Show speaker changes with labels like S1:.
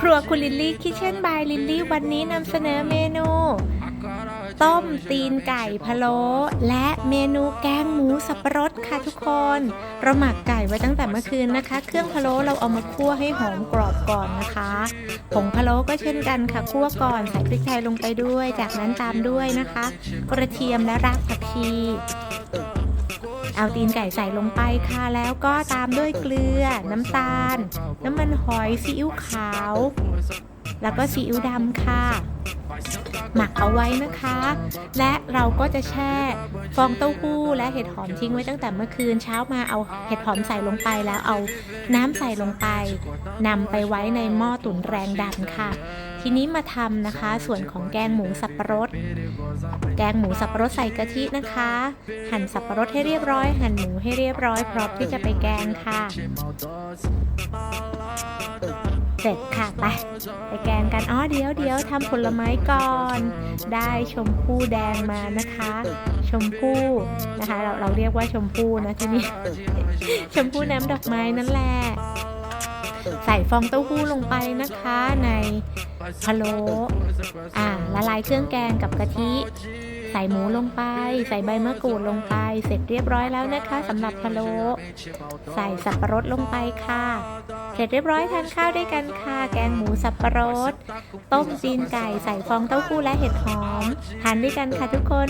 S1: ครัวคุณลิลลี่คิเช่นบายลิลลี่วันนี้นำเสนอเมนู ต้มตีนไก่พะโล้และเมนูแกงหมูสับปะรดค่ะทุกคน เราหมักไก่ไว้ตั้งแต่เมื่อคืนนะคะ เครื่องพะโล้เราเอามาคั่วให้หอมกรอบก่อนนะคะผงพะโล้ก็เช่นกันค่ะคั่วก่อนใส่พริกไทยลงไปด้วย จากนั้นตามด้วยนะคะ กระเทียมและรากผักชี เอาตีนไก่ใส่ลงไปค่ะ แล้วก็ตามด้วยเกลือ น้ำตาล น้ำมันหอยซีอิ๊วขาว แล้วก็ซีอิ๊วดำค่ะ หมักเอาไว้นะคะ และเราก็จะแช่ฟองเต้าหู้และเห็ดหอมทิ้งไว้ตั้งแต่เมื่อคืนเช้ามาเอาเห็ดหอมใส่ลงไปแล้วเอาน้ำใส่ลงไปนำไปไว้ในหม้อตุ๋นแรงดันค่ะ ทีนี้มาทำนะคะ ส่วนของแกงหมูสับปะรด แกงหมูสับปะรดใส่กะทินะคะ หั่นสับปะรดให้เรียบร้อย หั่นหมูให้เรียบร้อยพร้อมที่จะไปแกงค่ะ เสร็จค่ะไปไปแกงกันอ๋อเดี๋ยวเดี๋ยวทำผลไม้ก่อน ได้ชมพู่แดงมานะคะ ชมพู่นะคะ เราเราเรียกว่าชมพู่นะที่นี่ชมพู่น้ำดอกไม้นั่นแหละใส่ฟองเต้าหู้ลงไปนะคะในพะโล้อ่าละลายเครื่องแกงกับกะทิ ใส่หมูลงไป ใส่ใบมะกรูดลงไป เสร็จเรียบร้อยแล้วนะคะสำหรับพะโล้ใส่สับปะรดลงไปค่ะ เสร็จเรียบร้อยทานข้าวด้วยกันค่ะ แกงหมูสับปะรด ต้มจีนไก่ใส่ฟองเต้าหู้และเห็ดหอม ทานด้วยกันค่ะทุกคน